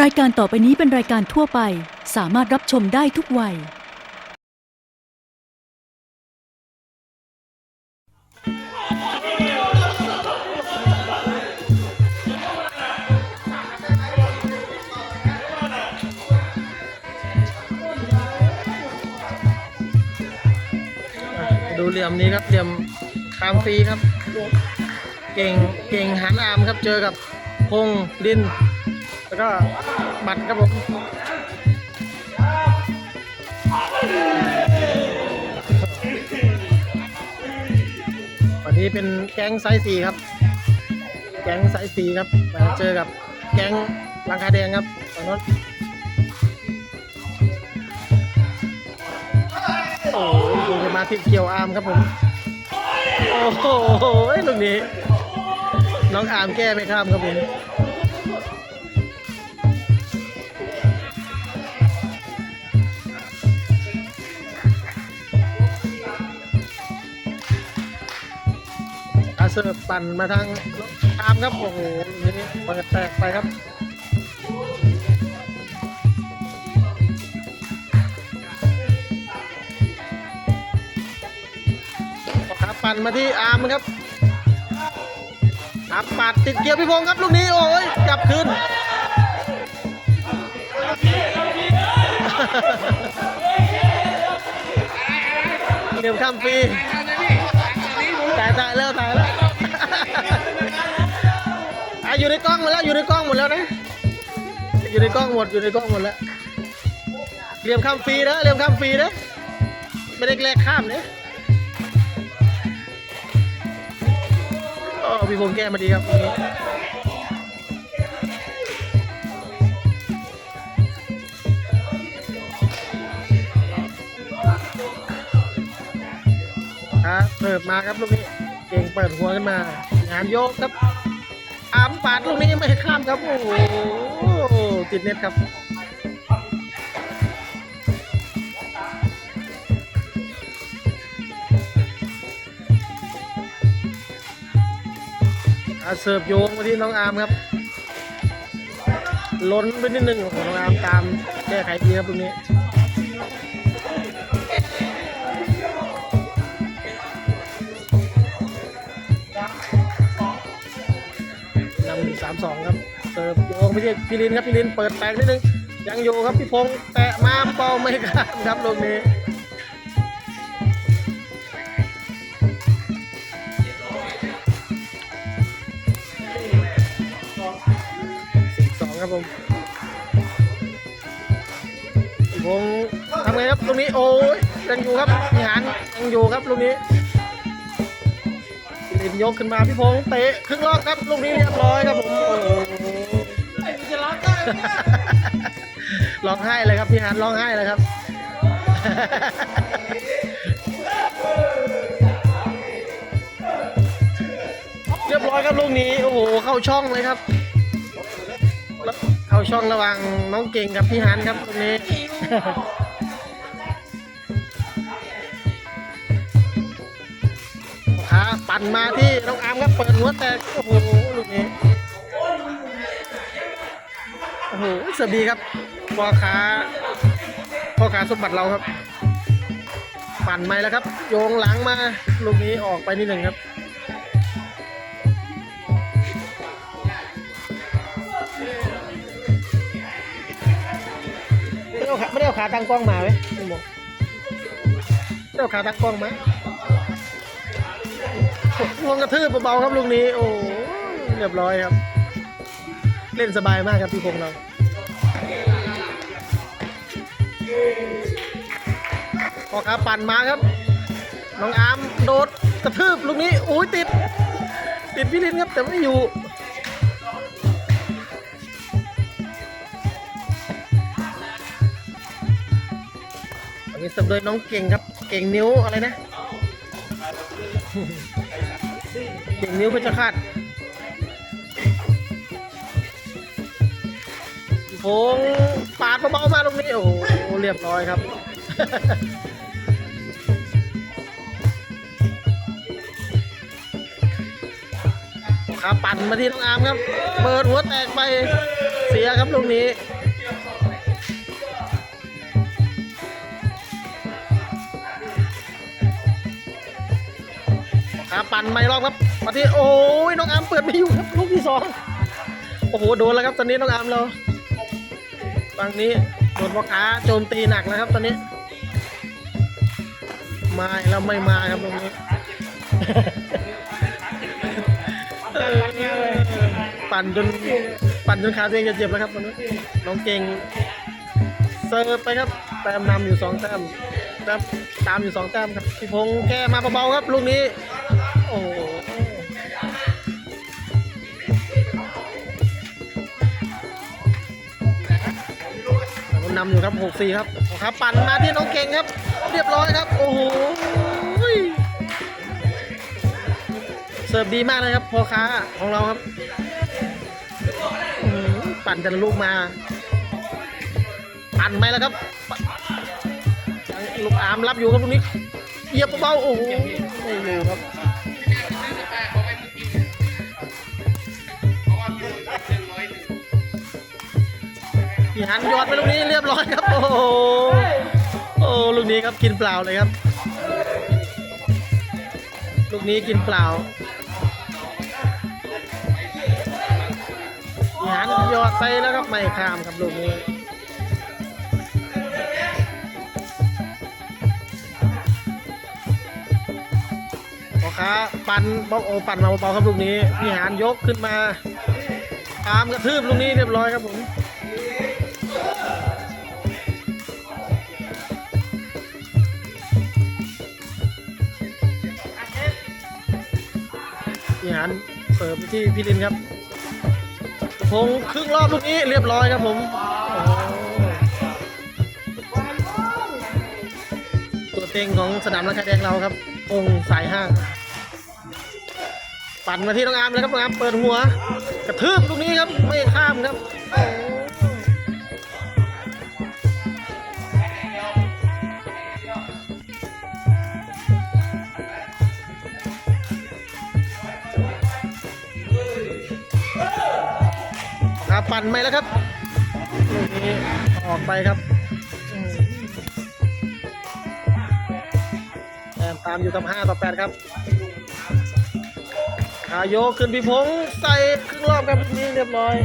รายการต่อไปนี้เป็นรายการทั่วไป สามารถรับชมได้ทุกวัย ดูเหลี่ยมนี้ครับเหลี่ยมคามฟรีครับ เก่งเก่งหันอามครับเจอกับพงลิน แล้วก็บัตรครับผมวันนี้เป็นแก๊งไซส์สี่ครับ แก๊งไซส์สี่ครับมาเจอกับแก๊งลังคาแดงครับฝั่งโน้นโอ้โหมาธิเกี่ยวอาร์มครับผมโอ้โหลูกนี้ น้องอาร์มแก้ไม่ข้ามครับผม เซอร์ปั่นมาทางอาร์มครับ โอ้โหลูกนี้เปิดแตกไปครับขาปั่นมาที่อาร์มครับอาร์มปัดติดเกียร์พี่พงศ์ครับลูกนี้โอ้ยกลับคืนเหลี่ยมข้ามฟรีายตายแล้วตายแล้วอะอยู่ในกล้องหมดแล้วอยู่ในกล้องหมดแล้วนะอยู่ในกล้องหมดอยู่ในกล้องหมดแล้วเลียมข้ามฟรีนะเลียมข้ามฟรีนะไม่ได้แกลกข้ามเนี่ยอ๋อพี่พงษ์แก้มาดีครับ ครับเปิดมาครับลูกนี้ เก่งเปิดหัวขึ้นมา งานโยกครับอามปาดลูกนี้ไม่ข้ามครับ โอ้โหติดเน็ตครับอาเสิร์ฟโยงมาที่น้องอาร์มครับ ล้นไปนิดนึงของน้องอาร์มตามแก้ไขดีครับตรงนี้ามสองครับเสิร์ฟโยงไปที่พี่ลินครับพี่ลินเปิดแตกนิดนึงยังอยู่ครับพี่พงษ์แตะมาเป้าไม่ข้ามครับลูกนี้สิบสองครับผมพี่พงษ์ทำไงครับลูกนี้โอ้ยยังอยู่ครับพี่หานยังอยู่ครับลูกนี้ ลินยกขึ้นมาพี่พงษ์เตะครึ่งรอบครับลูกนี้เรียบร้อยครับผมโอ้โหจะร้องไห้เลยครับพี่หานร้องไห้เลยครับ เรียบร้อยครับลูกนี้โอ้โหเข้าช่องเลยครับแล้วเข้าช่องระหว่างน้องเก่งกับพี่ฮันครับตรงนี้ ปั่นมาที่น้องอาร์มครับเปิดหัวแตกโอ้โหลูกนี้โอ้โหเสียบีครับพ่อขาพ่อขาสมบัติเราครับ ปั่นไม่แล้วครับ โยงหลังมาลูกนี้ออกไปนิดหนึ่งครับไม่ได้เอาขาไม่ได้เอาขาตั้งกล้องมาไหมคุณบอกไม่ได้เอาขาตั้งกล้องมา ลงกระทืบเบาๆครับลูกนี้ โอ้โหเรียบร้อยครับ เล่นสบายมากครับพี่พงเราพอขาปั่นมาครับ น้องอาร์มโดดกระทืบลูกนี้โอ้ยติด ติดพี่ลินครับแต่ไม่อยู่อันนี้สิร์ฟโดยน้องเก่งครับ เก่งนิ้วอะไรนะ เก่งนิ้วเพชรฆาตโค้งปาดเบาๆมาตรงนี้ โอ้โหเรียบร้อยครับ ขาปั่นมาที่น้องอามครับ เปิดหัวแตกไป เสียครับลูกนี้ ขาปั่นไม่รอบครับมาที่โอ้ยน้องอามเปิดไม่อยู่ครับลูกที่สองโอ้โหโดนแล้วครับตอนนี้น้องอามเราฝั่งนี้โดนพ่อค้าโจมตีหนักนะครับ ตอนนี้มาแล้วไม่มาครับตรงนี้ปั่นจนปั่นจนขาตัวเองจะเจ็บแล้วครับตอนนี้น้องเก่งเซิร์ฟไปครับแต้มนำอยู่สองแต้มแต้มตามอยู่สองแต้มครับพี่พงษ์แก้มาเบาๆครับลูกนี้ โอ้นำอยู่ครับหกสี่ครับครับปั่นมาที่น้องเก่งครับ เรียบร้อยครับ โอ้โหเสิร์ฟดีมากเลยครับพ่อค้าของเราครับ ปั่นแต่ละลูกมา ปั่นไหมแล้วครับ ลูกอามรับอยู่ครับลูกนี้เหยียบเบาๆโอ้โหไม่อยู่ครับ หันยอดไปลูกนี้เรียบร้อยครับ โอ้โหโอ้ลูกนี้ครับกินเปล่าเลยครับ ลูกนี้กินเปล่าหยานยอดไปแล้วครับไม่ข้ามครับลูกนี้พ่อค้าปั่นบอโอปั่นมาเบาๆครับลูกนี้พี่หานยกขึ้นมาตามกระทืบลูกนี้เรียบร้อยครับผม พี่หานเปิดไปที่พี่ลินครับพงครึ่งรอบลูกนี้เรียบร้อยครับผมตัวเต็งของสนามนักแดงเราครับพงสายห้างปั่นมาที่น้องอามเลยครับน้องอามเปิดหัว กระทืบลูกนี้ครับไม่ข้ามครับ ปั่นไปแล้วครับลูกนี้ออกไปครับอืมแต้มตามอยู่กับ5ต่อ8ครับอาโยกขึ้นพี่พงษ์ใส่ครึ่งรอบครับลูกนี้เรียบร้อย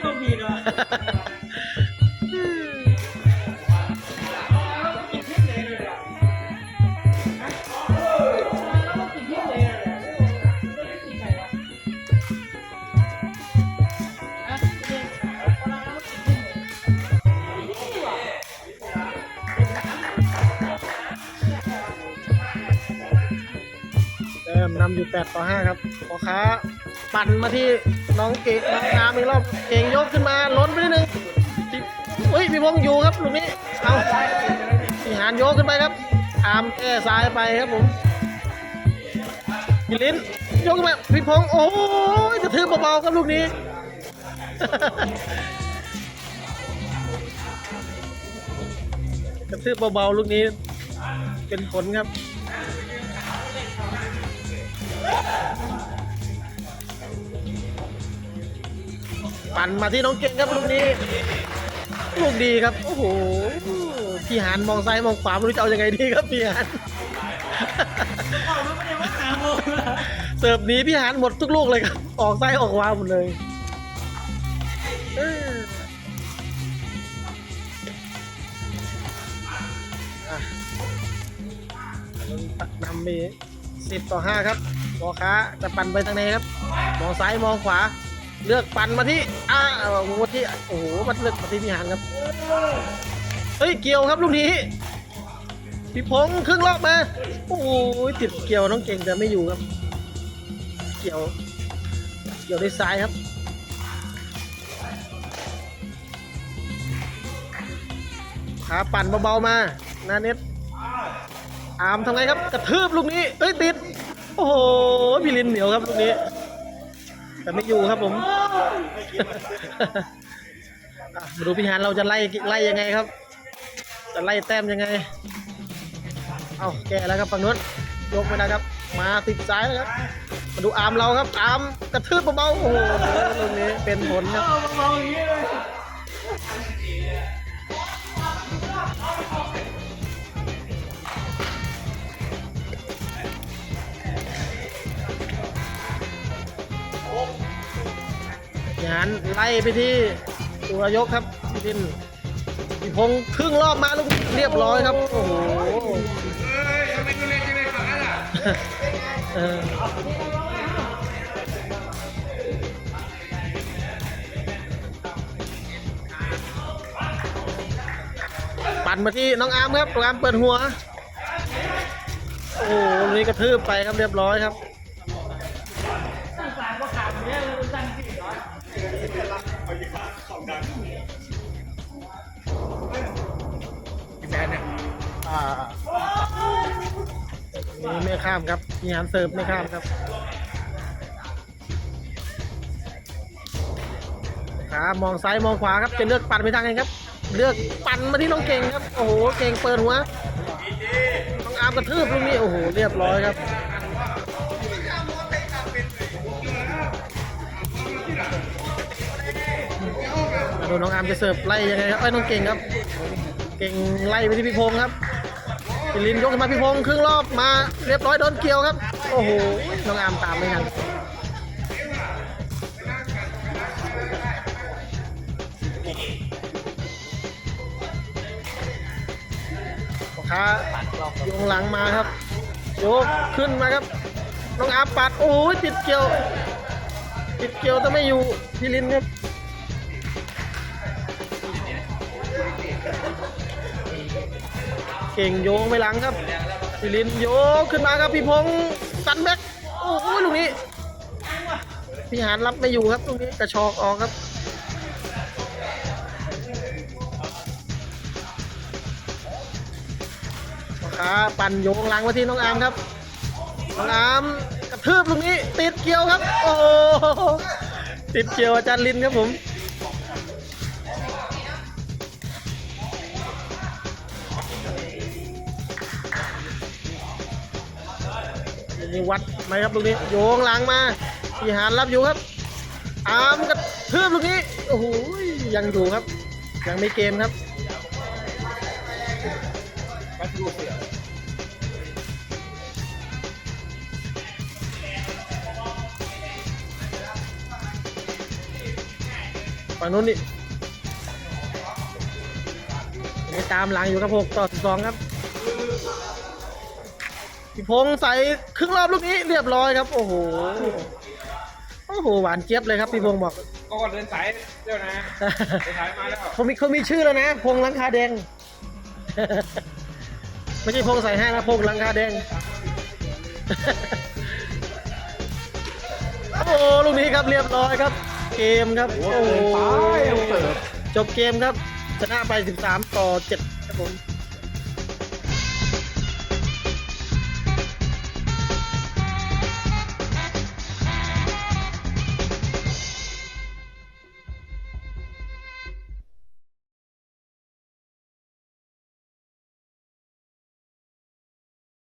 เริ่มน นำอยู่8ต่อ5ครับพอค้าปั่นมาที่น้องเกน้องอามอีกรอบเก่งยกขึ้นมาล้นไปนิดนึงเฮ้ยพี่พงษ์อยู่ครับลูกนี้เอาพี่หานยกขึ้นไปครับอามแก้ซ้ายไปครับผมพี่ลิ้นยกขึ้นมาพี่พงษ์โอ้ยจะถือเบาๆครับลูกนี้กระทืบเบาๆลูกนี้ เป็นผลครับ ปั่นมาที่น้องเก่งครับลูกนี้ ลูกดีครับ โอ้โห พี่หานมองซ้ายมองขวาไม่รู้จะเอายังไงดีครับพี่หานเสิร์ฟนี้พี่หานหมดทุกลูกเลยครับ ออกซ้ายออกขวาหมดเลยนำมีสิบต่อห้าครับ บอค้าจะปั่นไปทางไหนครับ มองซ้ายมองขวา เลือกปั่นมาที่อ้าโอ้โหที่โอ้โหมันเลือกมาที่พิหารครับเฮ้ยเกี่ยวครับลูกนี้พี่พงษ์ครึ่งรอบมาโอ้โหติดเกี่ยวน้องเก่งแต่ไม่อยู่ครับ เกี่ยว เกี่ยวด้วยซ้ายครับขาปั่นเบาๆมาหนาเน็ตอามทำไงครับ กระทืบลูกนี้เอ้ยติด โอ้โหพี่ลินเหนียวครับลูกนี้ แต่ไม่อยู่ครับผมมาดูพี่หานเราจะไล่ไล่ยังไงครับ จะไล่แต้มยังไง เอาแก้แล้วครับฝั่งนู้นยกไม่ได้ครับ มาติดซ้ายแล้วครับ มาดูอาร์มเราครับอาร์มกระทืบเบาๆโอ้โหตรงนี้เป็นผลครับ งานไล่ไปที่ตัวยกครับพี่ดินพี่พงษ์ครึ่งรอบมาลูกเรียบร้อยครับ โอ้โหเออปั่นมาที่น้องอาร์มครับน้องอาร์มเปิดหัว โอ้โหนี้กระทืบไปครับเรียบร้อยครับ อ่านี่ไม่ข้ามครับมีหารเสิร์ฟไม่ข้ามครับขามองซ้ายมองขวาครับจะเลือกปั่นไปทางไหนครับ เลือกปั่นมาที่น้องเก่งครับ โอ้โหเก่งเปิดหัวน้องอาร์มกระทืบลูกนี้โอ้โหเรียบร้อยครับดูน้องอาร์มจะเสิร์ฟไล่ยังไงครับไอ้น้องเก่งครับ เก่งไล่ไปที่พี่พงษ์ครับ ปิลินยกขึ้นมาพี่พงษ์ครึ่งรอบมาเรียบร้อยโดนเกี่ยวครับ โอ้โห น้องอาร์มตามไม่ทันพ่อค้ายงหลังมาครับโยกขึ้นมาครับ น้องอาร์มปัด โอ้ยติดเกี่ยว ติดเกี่ยวแต่ไม่อยู่พี่ลินครับ เก่งโยงไปหลังครับสิลินโยกขึ้นมาครับพี่พงศ์สันแบ็กโอ้โหลูกนี้พี่หานรับไม่อยู่ครับลูกนี้กระชอกออกครับพ่อค้าปั่นโยงหลังมาที่น้องอามครับน้องอามกระทืบลูกนี้ติดเกี่ยวครับ โอ้ติดเกี่ยวอาจารย์ลินครับผม นี่วัดไหมครับลูกนี้โยงหลังมาพี่หานรับอยู่ครับอามกระทืบลูกนี้โอ้โหยังอยู่ครับ ยังไม่เกมครับวัดรูปเสียฝั่งนู้นนี่ตามหลังอยู่ครับหกต่อสิบสองครับ พี่พงษ์ใส่ครึ่งรอบลูกนี้เรียบร้อยครับ โอ้โห โอ้โหหวานเจี๊ยบเลยครับพี่พงษ์บอก ก็เดินสายเดี๋ยวนะเดินสายมาแล้วเขามีเขามีชื่อแล้วนะ พงหลังคาแดง ไม่ใช่พงใส่ให้นะพงหลังคาแดง โอ้โหลูกนี้ครับเรียบร้อยครับ เกมครับ โอ้โหจบเกมครับชนะไป 13 ต่อ 7 ครับผม